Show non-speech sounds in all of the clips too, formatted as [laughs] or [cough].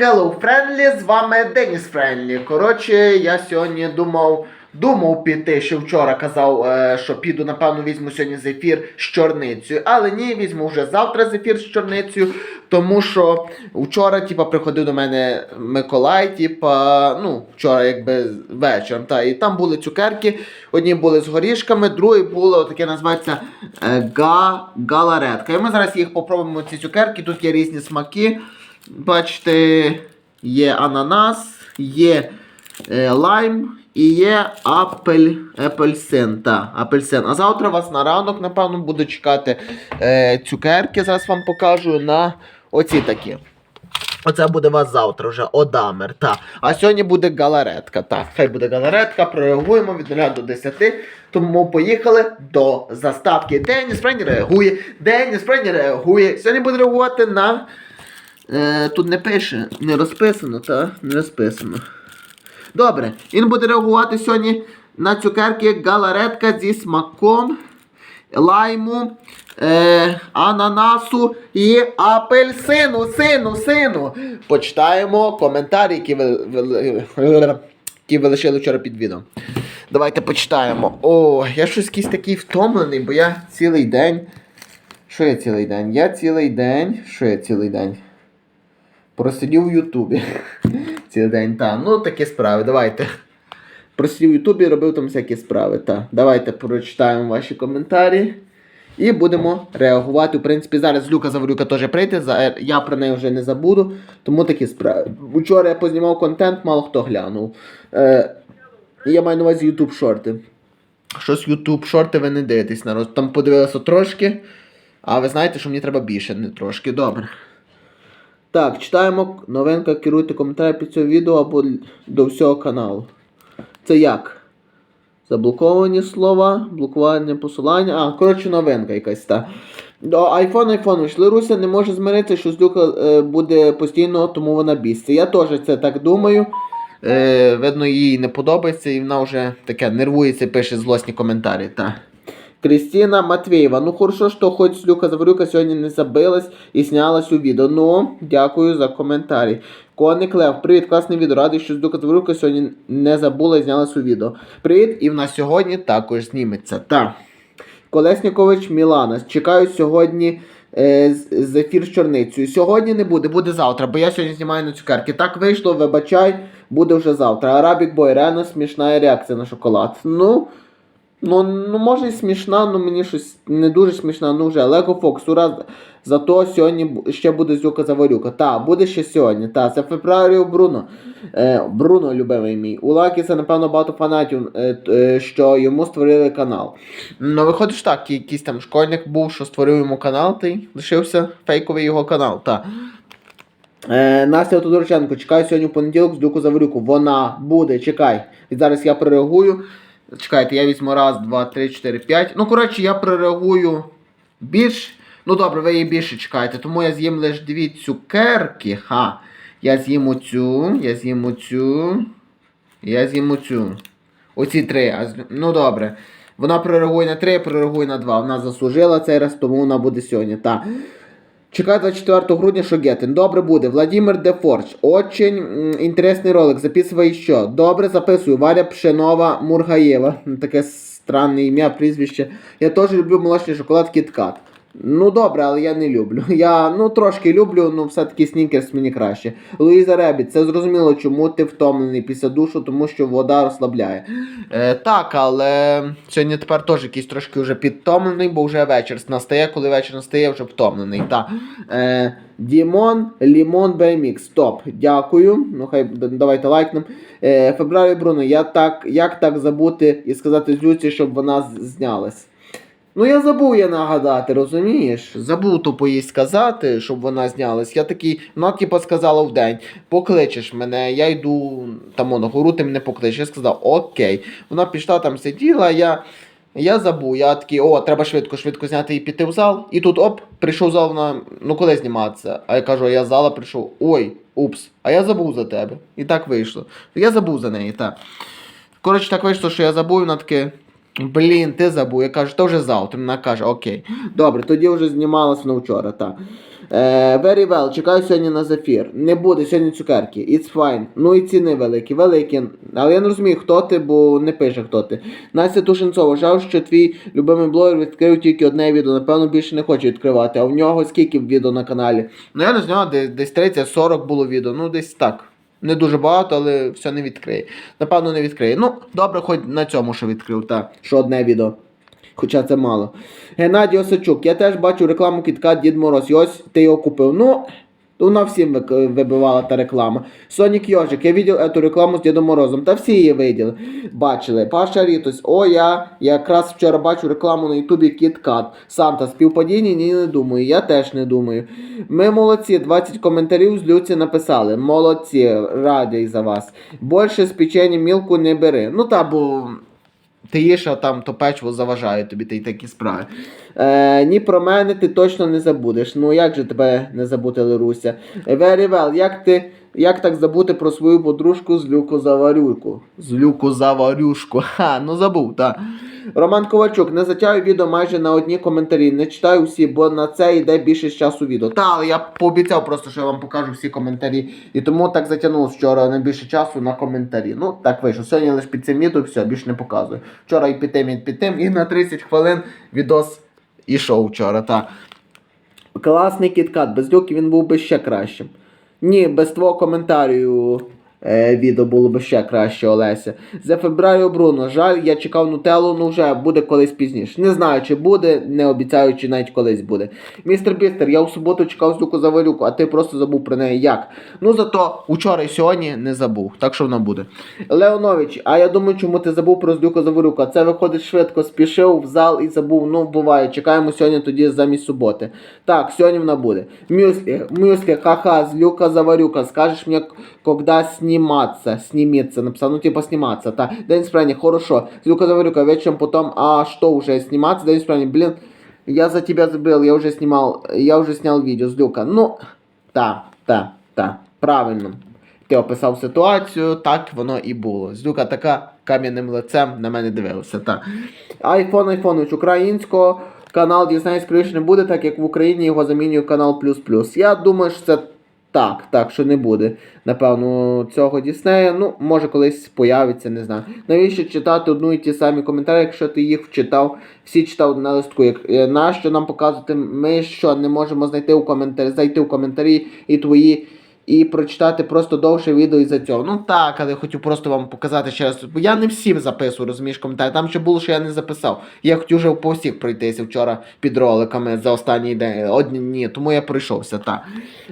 Hello, Friendly, з вами Деніс Френлі. Коротше, я сьогодні думав, думав піти, ще вчора казав, е, що піду, напевно, візьму сьогодні зефір з чорницею. Але ні, візьму вже завтра зефір з чорницею, тому що вчора, типа, приходив до мене Миколай, типа, ну, вчора, якби вечором. Та, і там були цукерки. Одні були з горішками, другі були таке називається е, га, галаретка. І ми зараз їх попробуємо, ці цукерки. Тут є різні смаки. Бачите, є ананас, є е, лайм і є апель, апельсин. Та, апельсин. А завтра вас на ранок, напевно, буду чекати е, цукерки. Зараз вам покажу на оці такі. Оце буде у вас завтра вже одамер. Та. А сьогодні буде галаретка. Так, хай буде галаретка, прореагуємо від 0 до 10. Тому поїхали до заставки. Деніс Френі реагує. Деніс Френі реагує. Сьогодні буде реагувати на. Е, тут не пише, не розписано, та? Не розписано. Добре, він буде реагувати сьогодні на цукерки галаретка зі смаком лайму, е, ананасу і апельсину, сину, сину. Почитаємо коментарі, які ви, ви, які ви лишили вчора під відео. Давайте почитаємо. О, я щось якийсь такий втомлений, бо я цілий день. Що я цілий день? Я цілий день. Що я цілий день? Просидів у Ютубі. [laughs] Цілий день, так. Ну, такі справи, давайте. Просидів у Ютубі, робив там всякі справи. Так. Давайте прочитаємо ваші коментарі. І будемо реагувати. В принципі, зараз Люка Заворюка теж прийде. Я про неї вже не забуду. Тому такі справи. Вчора я познімав контент, мало хто глянув. Е, я маю на увазі YouTube шорти. Щось YouTube шорти ви не дивитесь народ. Там подивилися трошки. А ви знаєте, що мені треба більше, не трошки. Добре. Так, читаємо новинка, керуйте коментарі під цього відео або до всього каналу. Це як? Заблоковані слова, блокування посилання. А, коротше, новинка якась та. До iPhone, iPhone вийшли. Руся не може змиритися, що злюка е, буде постійно, тому вона біситься. Я теж це так думаю. Е, видно, їй не подобається, і вона вже таке нервується пише злосні коментарі. Та. Кристина Матвеєва. Ну хорошо, що хоч Слюка Заварюка сьогодні не забилась і знялась у відео. Ну, дякую за коментарі. Коник Лев, привіт, класне відео. Радий, що Слюка Заварюка сьогодні не забула і знялась у відео. Привіт, і в нас сьогодні також зніметься. Та. Колеснікович Мілана. Чекаю сьогодні е, зефір з чорницею. Сьогодні не буде, буде завтра, бо я сьогодні знімаю на цукерки. Так вийшло, вибачай, буде вже завтра. Арабік Бой, реально смішна реакція на шоколад. Ну. Ну, ну може і смішна, ну мені щось не дуже смішна, ну вже. Лего Фокс, ура, зато сьогодні ще буде зюка заварюка. Та, буде ще сьогодні. Та, це Фебраріо Бруно. Е, Бруно, любимий мій. У Лакіса, напевно, багато фанатів, е, е, що йому створили канал. Ну, виходить так, якийсь там школьник був, що створив йому канал, та й лишився фейковий його канал. Та. Е, Настя Тодорченко, чекаю сьогодні в понеділок з Люку Заварюку. Вона буде, чекай. І зараз я прореагую. Чекайте, я візьму раз, два, три, чотири, п'ять. Ну, коротше, я прореагую більш. Ну добре, ви її більше чекаєте, тому я з'їм лише дві цукерки. Ха. Я з'їм оцю, я з'їм оцю. Я з'їм оцю. Оці три. Ну добре. Вона прореагує на три, прореагує на два. Вона заслужила цей раз, тому вона буде сьогодні. Так. Чекаю 24 грудня, що Гетин. Добре буде. Владимир Дефорж. Очень інтересний ролик. Записывай що. Добре, записую. Варя Пшенова Мургаєва. Таке странне ім'я, прізвище. Я теж люблю молочний шоколад Кіткат. Ну добре, але я не люблю. [laughs] Я ну трошки люблю, ну все-таки снікерс мені краще. Луїза Ребіт, це зрозуміло, чому ти втомлений після душу, тому що вода розслабляє. Е, так, але сьогодні тепер теж якийсь трошки вже підтомлений, бо вже вечір настає, коли вечір настає, вже втомлений. Так. Е, Дімон Лімон Беймікс. Стоп. Дякую. Ну хай давайте лайкнем. Е, Фебрарі Бруно, я так, як так забути і сказати Зюці, щоб вона знялась? Ну я забув я нагадати, розумієш? Забув тупо їй сказати, щоб вона знялась. Я такий, вона типу сказала в день, покличеш мене, я йду там на гору, ти мене покличеш. Я сказав, окей. Вона пішла там сиділа, я. Я забув, я такий, о, треба швидко, швидко зняти і піти в зал. І тут оп, прийшов зал, вона, ну коли зніматися? А я кажу, я з зала прийшов. Ой, упс, а я забув за тебе. І так вийшло. Я забув за неї, так. Коротше, так вийшло, що я забув, вона таке, Блін, ти забув. Я кажу, то вже завтра. Вона каже, окей. Добре, тоді вже знімалась воно вчора, так. Е, very well, чекаю сьогодні на зефір. Не буде сьогодні цукерки. It's fine. Ну і ціни великі, великі. Але я не розумію, хто ти, бо не пише хто ти. Настя Тушенцова, жав, що твій любимий блогер відкрив тільки одне відео. Напевно, більше не хоче відкривати. А в нього скільки відео на каналі? Ну я не знаю, десь 30-40 було відео. Ну, десь так. Не дуже багато, але все не відкриє. Напевно, не відкриє. Ну, добре, хоч на цьому, що відкрив, та, що одне відео. Хоча це мало. Геннадій Осачук, я теж бачу рекламу кітка Дід Мороз. І ось ти його купив. Ну, вона всім вибивала та реклама. Сонік Йожик, я бачив эту рекламу з Дідом Морозом. Та всі її виділи. Бачили. Паша Рітус, о, я якраз вчора бачу рекламу на Ютубі Кіткат. Санта, співпадіння? Ні, не думаю. Я теж не думаю. Ми молодці, 20 коментарів з Люці написали. Молодці, радий за вас. Більше з печення мілку не бери. Ну та, бо ти їш, а там то печиво заважає тобі та й такі справи. Е, ні про мене ти точно не забудеш. Ну як же тебе не забути, Леруся? Very well, як ти. Як так забути про свою подружку з Люку Заварюшку? З Люку Заварюшку. [laughs] Ха, ну забув, так. Роман Ковальчук, не затягую відео майже на одні коментарі. Не читаю всі, бо на це йде більше часу відео. Та, але я пообіцяв просто, що я вам покажу всі коментарі. І тому так затягнулося вчора не більше часу на коментарі. Ну, так вийшло. Сьогодні лише під цим відео, все, більше не показую. Вчора і під тим, і під тим, і на 30 хвилин відос ішов вчора. Та. Класний кіткат, без люки він був би ще кращим. Ні, без твого коментарю відео було б ще краще, Олеся. За Фебраю Бруно. Жаль, я чекав нутеллу, ну вже буде колись пізніше. Не знаю, чи буде, не обіцяю, чи навіть колись буде. Містер Бістер, я в суботу чекав з Люку Заварюку, а ти просто забув про неї. Як? Ну зато учора і сьогодні не забув, так що вона буде. Леонович, а я думаю, чому ти забув про Злюка Заварюка? Це виходить швидко, спішив в зал і забув. Ну, буває. Чекаємо сьогодні тоді замість суботи. Так, сьогодні вона буде. Мюслі, мюслі, ха-ха, Злюка Заварюка. Скажеш мені, когда сниматься, снимется, написал, ну типа сниматься, та, День исправления, хорошо, Злюка Заварюка, вечером потом, а что уже, сниматься, День исправления, блин, я за тебя забыл, я уже снимал, я уже снял видео, Злюка, ну, та, та, та, правильно. Ти описав ситуацію, так воно і було. Злюка така кам'яним лицем на мене дивилася. Так. Айфон Айфонович, українського канал Дізнай скоріше не буде, так як в Україні його замінює канал. Я думаю, що це так, так, що не буде. Напевно, цього Діснея. Ну, може колись появиться, не знаю. Навіщо читати одну і ті самі коментарі, якщо ти їх вчитав, всі читав на листку. Як, на нащо нам показувати? Ми що не можемо знайти у коментарі, зайти у коментарі і твої. І прочитати просто довше відео із-за цього. Ну так, але я хотів просто вам показати ще раз. Бо я не всім записую, розумієш, коментарі. Там ще було, що я не записав. Я хотів вже по всіх пройтися вчора під роликами за останній день. Одні ні, тому я пройшовся, так.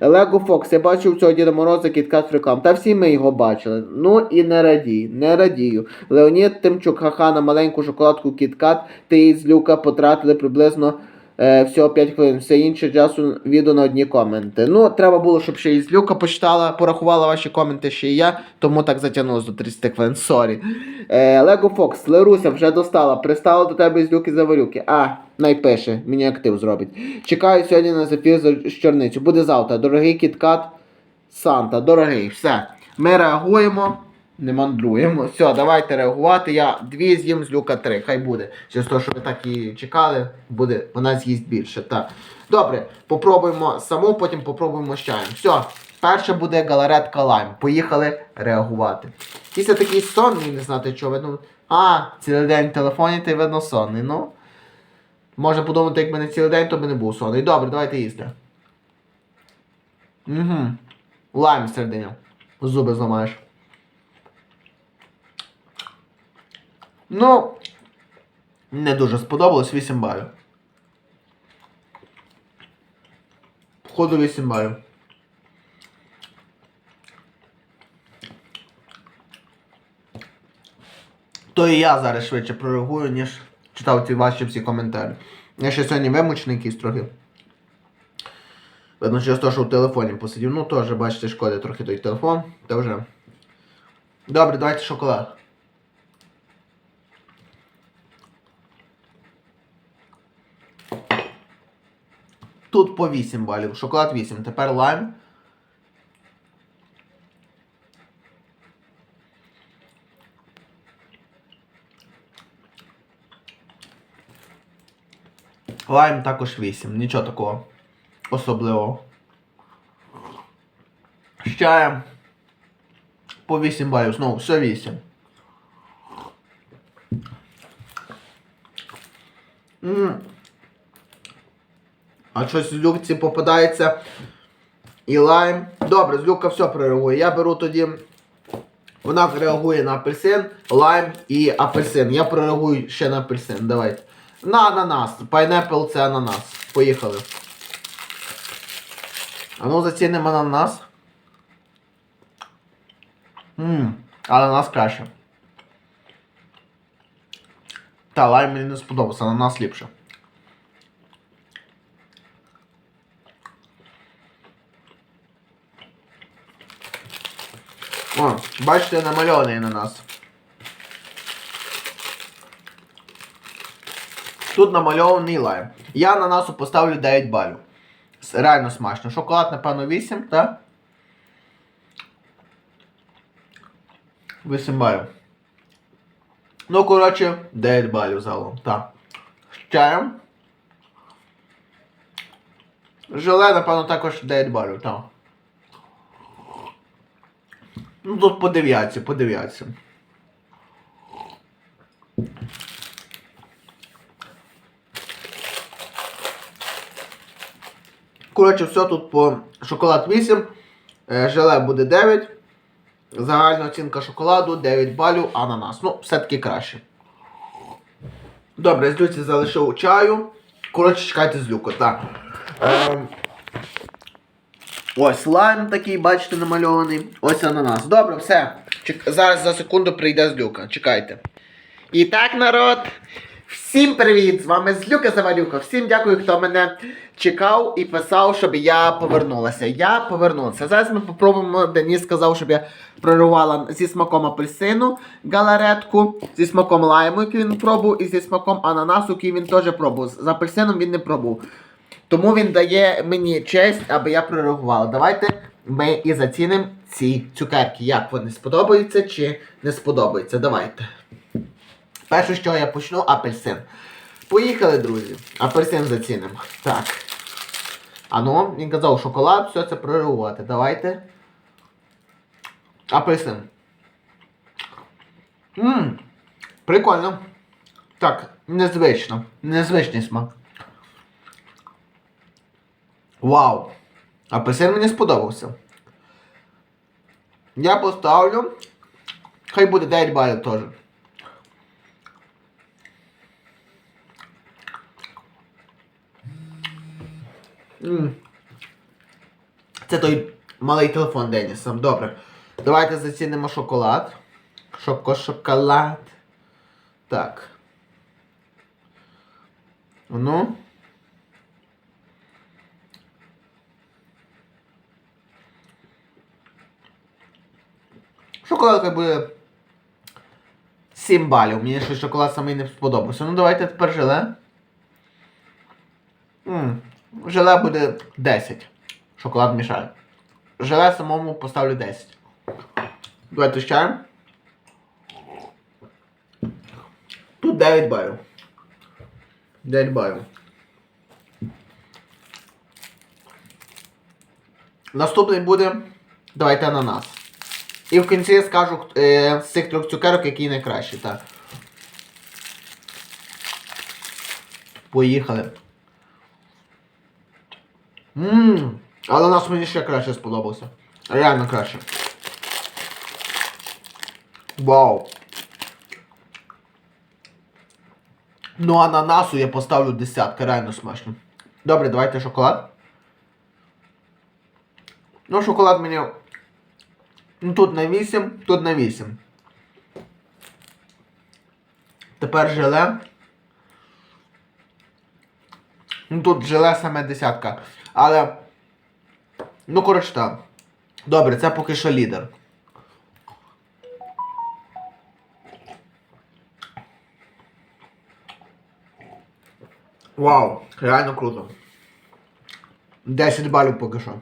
Лего Фокс, я бачив цього Діда Мороза кіткат реклам. Та всі ми його бачили. Ну і не радій, не радію. Леонід Тимчук, ха-ха, на маленьку шоколадку кіткат, ти із люка потратили приблизно. Е, всього 5 хвилин, все інше часу відео на одні коменти. Ну, треба було, щоб ще із Люка почитала, порахувала ваші коменти ще і я, тому так затягнулося до 30 хвилин. Сорі. Е, Лего Фокс, Леруся вже достала, пристала до тебе Люки Заварюки. А, найпише, мені актив зробить. Чекаю сьогодні на зефір з чорницю. Буде завтра. Дорогий кіткат Санта, дорогий, все. Ми реагуємо. Не мандруємо. Все, давайте реагувати. Я дві з'їм з люка три. Хай буде. Через те, що ви так і чекали, буде, вона з'їсть більше. Так. Добре, попробуємо саму, потім попробуємо з чаєм. Все, перше буде галаретка лайм. Поїхали реагувати. Після такий сонний, не знати, що видно. А, цілий день в телефоні, ти видно сонний. Ну. Можна подумати, як мене цілий день, то би не був сонний. Добре, давайте їсти. Угу. Лайм всередині. Зуби зламаєш. Ну, не дуже сподобалось 8 балів. Входу 8 балів. То і я зараз швидше прореагую, ніж читав ці ваші всі коментарі. Я ще сьогодні вимучений якийсь трохи. Видно, через те, що в телефоні посидів. Ну, теж, бачите, шкода трохи той телефон. Та вже. Добре, давайте шоколад. Тут по 8 балів. Шоколад 8. Тепер лайм. Лайм також 8. Нічого такого особливого. З по 8 балів. Знову все 8. Щось з люкці попадається і лайм. Добре, з люка все прореагує. Я беру тоді. Вона реагує на апельсин, лайм і апельсин. Я прореагую ще на апельсин. Давайте. На ананас. Пайнепл це ананас. Поїхали. А ну зацінимо ананас. Ммм, ананас краще. Та, лайм мені не сподобався, ананас ліпше. О, бачите, намальований ананас. Тут намальований лайм. Я ананасу поставлю 9 балів. Реально смачно. Шоколад, напевно, 8, так? 8 балів. Ну, коротше, 9 балів загалом. Так. З чаєм. Желе, напевно, також 9 балів, так. Ну тут по дев'ятці, по дев'ятці. Коротше, все тут по шоколад 8, е, желе буде 9. Загальна оцінка шоколаду 9 балів, ананас. Ну, все-таки краще. Добре, з Люці залишив чаю. Коротше, чекайте з люку, так. Ем, Ось лайм такий, бачите, намальований. Ось ананас. Добре, все. Чек- Зараз за секунду прийде з люка. Чекайте. І так, народ. Всім привіт! З вами Злюка Заварюка. Всім дякую, хто мене чекав і писав, щоб я повернулася. Я повернулася. Зараз ми попробуємо. Деніс сказав, щоб я прорвала зі смаком апельсину галаретку, зі смаком лайму, який він пробував, і зі смаком ананасу, який він теж пробував. З апельсином він не пробував. Тому він дає мені честь, аби я прореагувала. Давайте ми і зацінимо ці цукерки. Як вони сподобаються чи не сподобаються. Давайте. Перше, що я почну, апельсин. Поїхали, друзі. Апельсин зацінимо. Так. А ну, він казав, шоколад, все це прореагувати. Давайте. Апельсин. Ммм. Прикольно. Так, незвично. Незвичний смак. Вау! Апельсин мені сподобався. Я поставлю. Хай буде 9 балів теж. Це той малий телефон Деніса. Добре. Давайте зацінимо шоколад. Шоко шоколад. Так. Ну. Шоколадка буде 7 балів. Мені ще шоколад самий не сподобався. Ну давайте тепер желе. м Желе буде 10. Шоколад мішає. Желе самому поставлю 10. Давайте чаєм. Тут 9 балів. 9 балів. Наступний буде. Давайте ананас. І в кінці я скажу е, з цих трьох цукерок, який найкращий, так. Поїхали. Ммм. Але нас мені ще краще сподобався. Реально краще. Вау. Ну, ананасу я поставлю десятка, реально смачно. Добре, давайте шоколад. Ну, шоколад мені. Ну тут на 8, тут на 8. Тепер желе. Ну тут желе саме десятка. Але. Ну, коротше так. Добре, це поки що лідер. Вау, реально круто. 10 балів поки що.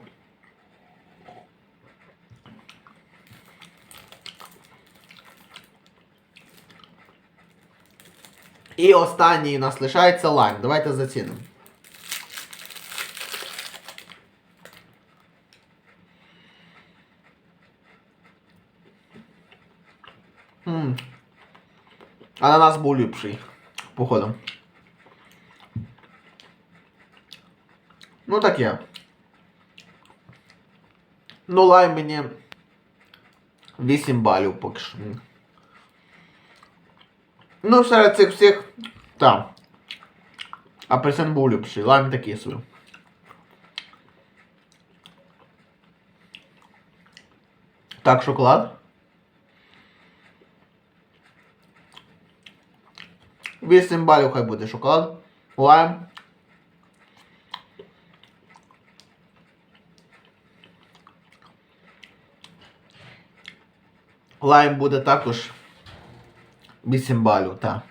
І останній у нас лишається лайм. Давайте зацінимо. Ммм. Ананас був ліпший, походу. Ну таке. Ну лайм мені 8 балів поки що. Ну, серед цих всіх. Так. Апельсин був ліпший, лайм такий собі. Так, шоколад. Вісім балів хай буде шоколад. Лайм. Лайм буде також 8 балів, так.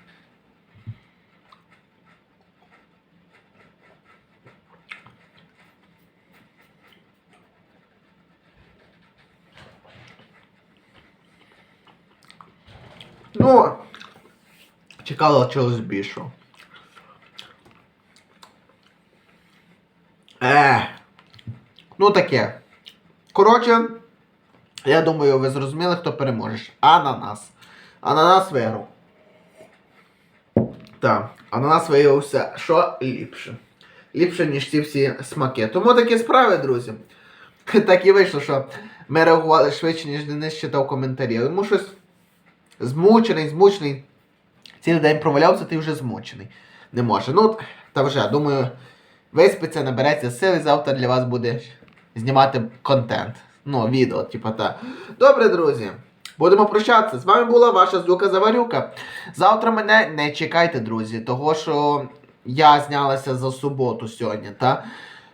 Ну, чекала чогось більшого. Е. Ну таке. Коротше, я думаю, ви зрозуміли, хто переможе. Ананас. Ананас виграв. Так, ананас виявився, що ліпше. Ліпше, ніж ці всі смаки. Тому такі справи, друзі. [laughs] Так і вийшло, що ми реагували швидше, ніж Денис читав коментарі. Тому щось змучений, змучений. Цілий день провалявся, ти вже змучений. Не може. Ну, та вже, думаю, виспиться, набереться сили, завтра для вас буде знімати контент. Ну, відео, типу, та. Добре, друзі. Будемо прощатися. З вами була ваша Зюка Заварюка. Завтра мене не чекайте, друзі, того що я знялася за суботу сьогодні, та?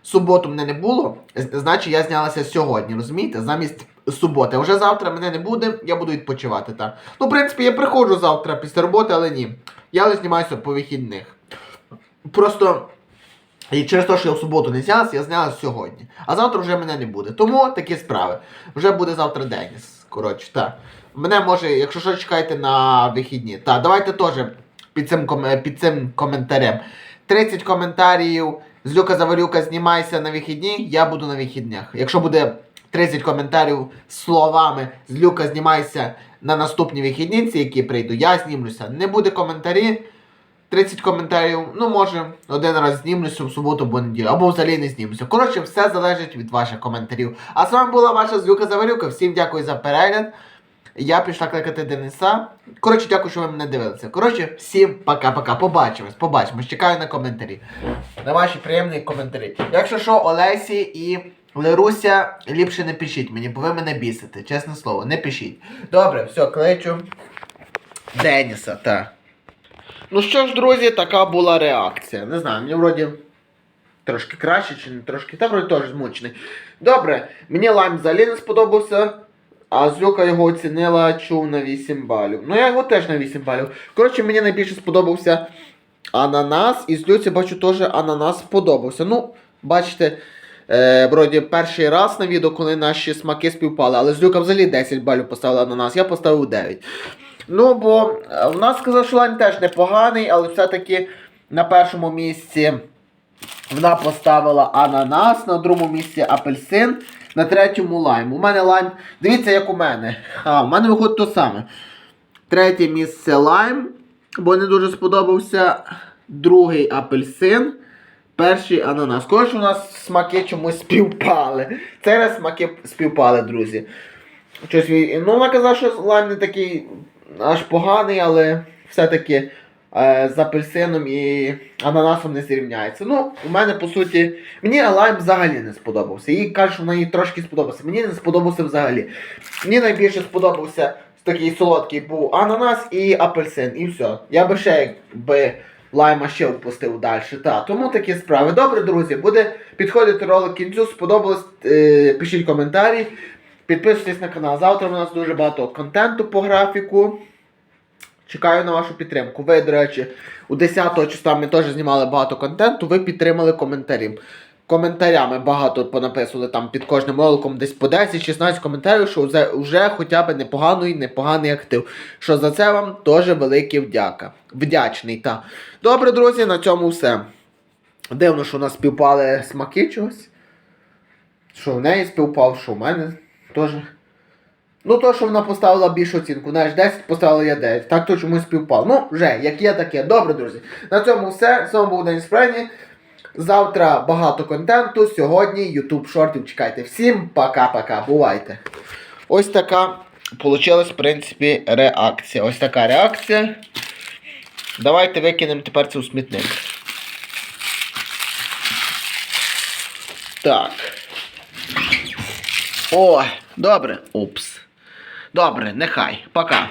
Суботу мене не було, значить я знялася сьогодні, розумієте? Замість суботи. Вже завтра мене не буде, я буду відпочивати, та. Ну, в принципі, я приходжу завтра після роботи, але ні. Я лише знімаюся по вихідних. Просто. І через те, що я в суботу не знялася, я знялася сьогодні. А завтра вже мене не буде. Тому такі справи. Вже буде завтра день. Коротше, так. Мене може, якщо що, чекайте на вихідні. Так, давайте теж під цим, під цим коментарем. 30 коментарів. З Люка Заварюка знімайся на вихідні, я буду на вихіднях. Якщо буде 30 коментарів з словами з Люка знімайся на наступні вихідні, які прийду, я знімлюся. Не буде коментарі. 30 коментарів, ну може, один раз знімлюся в суботу або неділю, або взагалі не знімлюся. Коротше, все залежить від ваших коментарів. А з вами була ваша Звюка Заварюка. Всім дякую за перегляд. Я пішла кликати Дениса. Коротше, дякую, що ви мене дивилися. Коротше, всім пока-пока. Побачимось, побачимось. Чекаю на коментарі. На ваші приємні коментарі. Якщо що, Олесі і Леруся, ліпше не пишіть мені, бо ви мене бісите. Чесне слово, не пишіть. Добре, все, кличу Деніса, так. Ну що ж, друзі, така була реакція. Не знаю, мені вроді трошки краще чи не трошки. Та вроді теж змучений. Добре, мені лайм взагалі не сподобався. А Зюка його оцінила чув на 8 балів. Ну я його теж на 8 балів. Коротше, мені найбільше сподобався ананас. І Злюці бачу теж ананас сподобався. Ну, бачите, е, вроді перший раз на відео, коли наші смаки співпали. Але Злюка взагалі 10 балів поставила ананас, я поставив 9. Ну, бо е, в нас сказав, що лайн теж непоганий, але все-таки на першому місці вона поставила ананас, на другому місці апельсин, на третьому лайм. У мене лайм. Дивіться, як у мене. А, у мене виходить то саме. Третє місце лайм, бо не дуже сподобався. Другий апельсин. Перший ананас. Коротше, у нас смаки чомусь співпали. Цей раз смаки співпали, друзі. Щось, ну, вона казала, що лайм не такий аж поганий, але все-таки е, з апельсином і ананасом не зрівняється. Ну, у мене по суті, мені лайм взагалі не сподобався. Їй кажуть, що їй трошки сподобався. Мені не сподобався взагалі. Мені найбільше сподобався такий солодкий був ананас і апельсин. І все. Я би ще якби лайма ще впустив далі. Та, тому такі справи. Добре, друзі, буде підходити ролик кінцю. Сподобалось, е, пишіть коментарі. Підписуйтесь на канал. Завтра у нас дуже багато контенту по графіку. Чекаю на вашу підтримку. Ви, до речі, у 10 числа ми теж знімали багато контенту, ви підтримали коментарів. Коментарями багато понаписували там під кожним роликом десь по 10-16 коментарів, що вже, вже хоча б непоганий, непоганий актив. Що за це вам теж велике вдяка. Вдячний, та. Добре, друзі, на цьому все. Дивно, що у нас співпали смаки чогось. Що в неї співпав, що в мене теж. Ну, то, що вона поставила більшу оцінку, знаєш, 10 поставила я 9. Так то чомусь співпало. Ну, вже, як є, таке. Добре, друзі. На цьому все. З вами був Денис Френі. Завтра багато контенту. Сьогодні YouTube шортів. Чекайте. Всім пока-пока. Бувайте. Ось така получилась, в принципі, реакція. Ось така реакція. Давайте викинемо тепер у смітник. Так. О, добре. Упс. Добре, нехай. Пока.